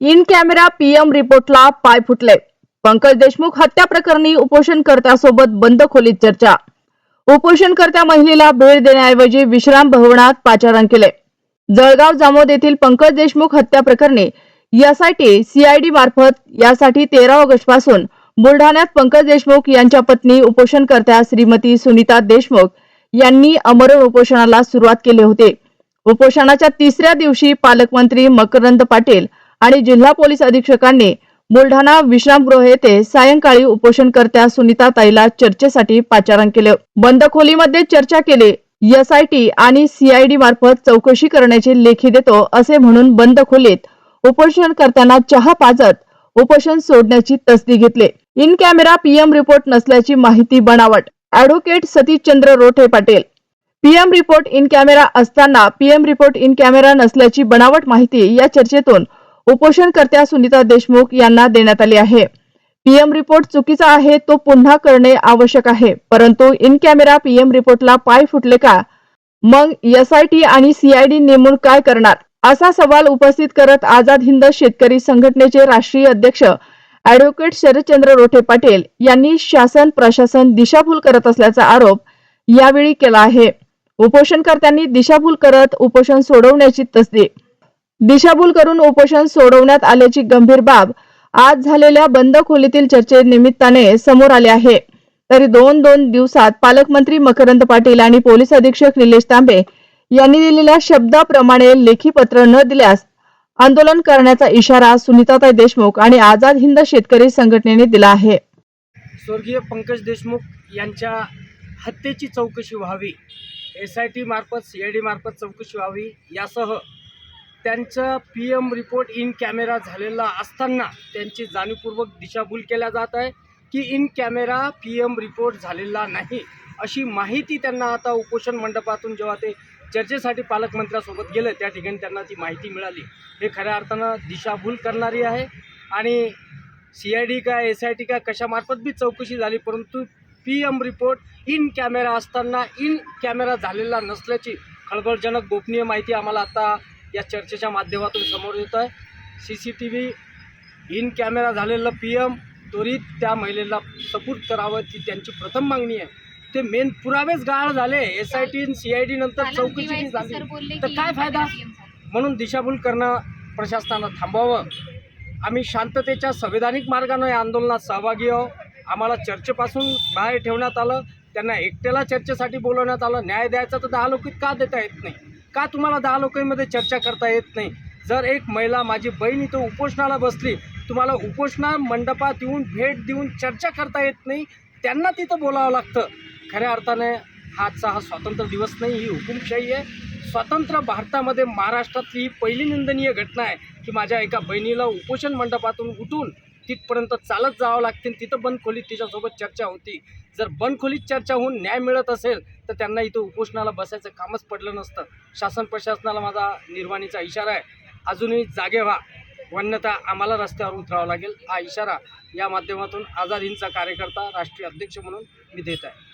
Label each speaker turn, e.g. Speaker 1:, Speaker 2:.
Speaker 1: In camera PM रिपोर्टला पाय फुटले. पंकज देशमुख हत्या प्रकरणी उपोषणकर्त्यासोबत बंद खोलीत चर्चा. उपोषणकर्त्या महिलेला भेट देण्याऐवजी विश्राम भवनात पाचारण केले. जळगाव जामोद येथील पंकज देशमुख हत्या प्रकरणी एसआयटी सीआयडी मार्फत यासाठी तेरा ऑगस्टपासून बुलढाण्यात पंकज देशमुख यांच्या पत्नी उपोषणकर्त्या श्रीमती सुनीता देशमुख यांनी अमरण उपोषणाला सुरुवात केली होती. उपोषणाच्या तिसऱ्या दिवशी पालकमंत्री मकरंद पाटील आणि जिल्हा पोलीस अधीक्षकांनी बुलढाणा विश्रामगृह येथे सायंकाळी उपोषणकर्त्या सुनीता ताईला चर्चेसाठी पाचारण केले. बंद खोलीमध्ये चर्चा केली. एसआयटी आणि सीआयडी मार्फत चौकशी करण्याची लेखी देतो असे म्हणून बंद खोलीत उपोषणकर्त्यांना चहा पाजत उपोषण सोडण्याची तसदी घेतली. इन कॅमेरा पीएम रिपोर्ट नसल्याची माहिती बनावट. Advocate Satishchandra Rothe Patil. PM report in camera असताना पीएम रिपोर्ट इन कॅमेरा नसल्याची बनावट माहिती या चर्चेतून उपोषणकर्त्या सुनीता देशमुख यांना देण्यात आली आहे. पीएम रिपोर्ट चुकीचा आहे तो पुन्हा करणे आवश्यक आहे. परंतु इन कॅमेरा पीएम रिपोर्टला पाय फुटले का? मग एसआयटी आणि सीआयडी नेमून काय करणार? असा सवाल उपस्थित करत आझाद हिंद शेतकरी संघटनेचे राष्ट्रीय अध्यक्ष अॅडव्होकेट शरदचंद्र रोठे पाटील यांनी शासन प्रशासन दिशाभूल करत असल्याचा आरोप यावेळी केला आहे. उपोषणकर्त्यांनी दिशाभूल करत उपोषण सोडवण्याची तसदी दिशाभूल करून उपोषण सोडवण्यात आल्याची गंभीर बाब आज झालेल्या बंद खोलीतील चर्चेनिमित्ताने समोर आले आहे. तरी दोन दोन दिवसात पालकमंत्री मकरंद पाटील आणि पोलीस अधीक्षक निलेश तांबे यांनी दिलेल्या शब्दाप्रमाणे लेखी पत्र न दिल्यास आंदोलन करण्याचा इशारा सुनीताताई देशमुख आणि आझाद हिंद शेतकरी संघटनेने दिला आहे.
Speaker 2: स्वर्गीय पंकज देशमुख यांच्या हत्येची चौकशी व्हावी एस आय टी मार्फत सी आय डी मार्फत चौकशी व्हावी यासह त्यांचं P M report in camera झालेला असताना त्यांची जाणीवपूर्वक दिशाभूल केल्या जात आहे की in camera P M report झालेला नाही. अशी माहिती त्यांना आता उपोषण मंडपातून जेव्हा ते चर्चेसाठी पालकमंत्र्यासोबत गेलं त्या ठिकाणी त्यांना ती माहिती मिळाली. हे खऱ्या अर्थानं दिशाभूल करणारी आहे आणि सी आय डी काय एस आय टी काय कशामार्फत बी चौकशी झाली परंतु P M report in camera असताना इन कॅमेरा झालेला नसल्याची खळबळजनक गोपनीय माहिती आम्हाला आता या चर्चेच्या माध्यमातून समोर येत आहे. C C T V in camera झालेलं पी एम त्वरित त्या महिलेला सपूर्द करावं ती त्यांची प्रथम मागणी आहे. ते मेन पुरावेच गाळ झाले. S I T C I D नंतर चौकशी झाली तर काय फायदा? म्हणून दिशाभूल करणं प्रशासनानं थांबवावं. आम्ही शांततेच्या संविधानिक मार्गानं या आंदोलनात सहभागी आहो आम्हाला चर्चेपासून बाहेर ठेवण्यात आलं. त्यांना एकट्याला चर्चेसाठी बोलवण्यात आलं. न्याय द्यायचा तर दहा लोकीत का देता येत नाही. का तुम्हाला दहा लोकांमध्ये चर्चा करता येत नाही? जर एक महिला माझी बहीण इथं उपोषणाला बसली तुम्हाला उपोषणा मंडपात येऊन भेट देऊन चर्चा करता येत नाही त्यांना तिथं बोलावं लागतं. खऱ्या अर्थाने आजचा हा स्वातंत्र्य दिवस नाही ही हुकुमशाही आहे. स्वतंत्र भारतामध्ये महाराष्ट्रातली ही पहिली निंदनीय घटना आहे की माझ्या एका बहिणीला उपोषण मंडपातून उठून तिथपर्यंत चालत जावं लागतील. तिथं बंद खोलीत तिच्यासोबत चर्चा होती. जर बंद खोलीत चर्चा होऊन न्याय मिळत असेल तर त्यांना इथं उपोषणाला बसायचं कामच पडलं नसतं. शासन प्रशासनाला माझा निर्वाणीचा इशारा आहे. अजूनही जागे व्हा. वन्यता आम्हाला रस्त्यावर उतरावं लागेल. हा इशारा या माध्यमातून आझाद हिंदचा कार्यकर्ता राष्ट्रीय अध्यक्ष म्हणून मी देत आहे.